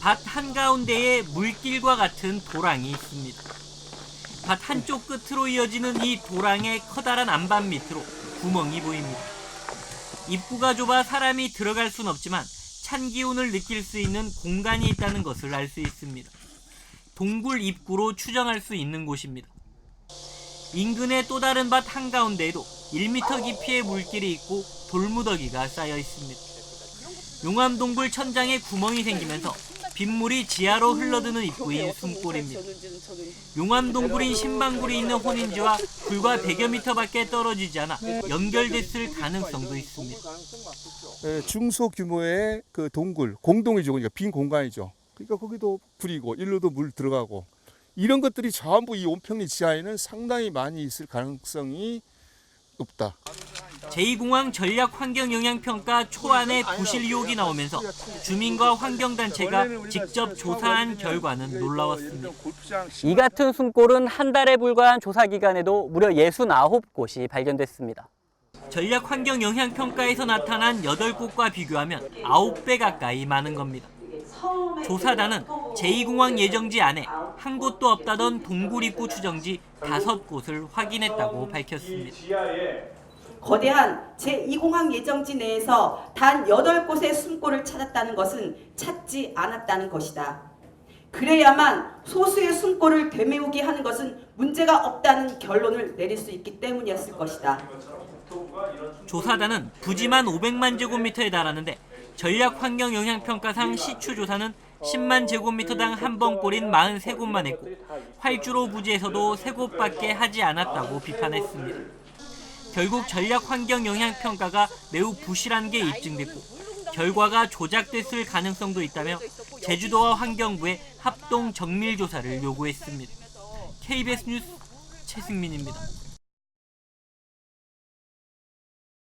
밭 한가운데에 물길과 같은 도랑이 있습니다. 밭 한쪽 끝으로 이어지는 이 도랑의 커다란 안반 밑으로 구멍이 보입니다. 입구가 좁아 사람이 들어갈 순 없지만 찬 기운을 느낄 수 있는 공간이 있다는 것을 알 수 있습니다. 동굴 입구로 추정할 수 있는 곳입니다. 인근의 또 다른 밭 한가운데에도 1m 깊이의 물길이 있고 돌무더기가 쌓여 있습니다. 용암동굴 천장에 구멍이 생기면서 빗물이 지하로 흘러드는 입구인 숨골입니다. 용암동굴인 신방굴이 있는 혼인지와 불과 100여 미터 밖에 떨어지지 않아 연결됐을 가능성도 있습니다. 예, 중소 규모의 그 동굴, 공동이죠. 그러니까 빈 공간이죠. 그러니까 거기도 불이고 일로도 물 들어가고 이런 것들이 전부 이 온평리 지하에는 상당히 많이 있을 가능성이 높다. 제2공항 전략환경영향평가 초안에 부실 의혹이 나오면서 주민과 환경단체가 직접 조사한 결과는 놀라웠습니다. 이 같은 숨골은 한 달에 불과한 조사 기간에도 무려 69곳이 발견됐습니다. 전략환경영향평가에서 나타난 8곳과 비교하면 9배 가까이 많은 겁니다. 조사단은 제2공항 예정지 안에 한 곳도 없다던 동굴 입구 추정지 5곳을 확인했다고 밝혔습니다. 거대한 제2공항 예정지 내에서 단 8곳의 숨골을 찾았다는 것은 찾지 않았다는 것이다. 그래야만 소수의 숨골을 되메우게 하는 것은 문제가 없다는 결론을 내릴 수 있기 때문이었을 것이다. 조사단은 부지만 500만 제곱미터에 달하는데 전략 환경 영향 평가상 시추 조사는 10만 제곱미터당 한 번 꼴인 43곳만 했고 활주로 부지에서도 3곳밖에 하지 않았다고 비판했습니다. 결국 전략 환경 영향 평가가 매우 부실한 게 입증됐고 결과가 조작됐을 가능성도 있다며 제주도와 환경부에 합동 정밀 조사를 요구했습니다. KBS 뉴스 최승민입니다.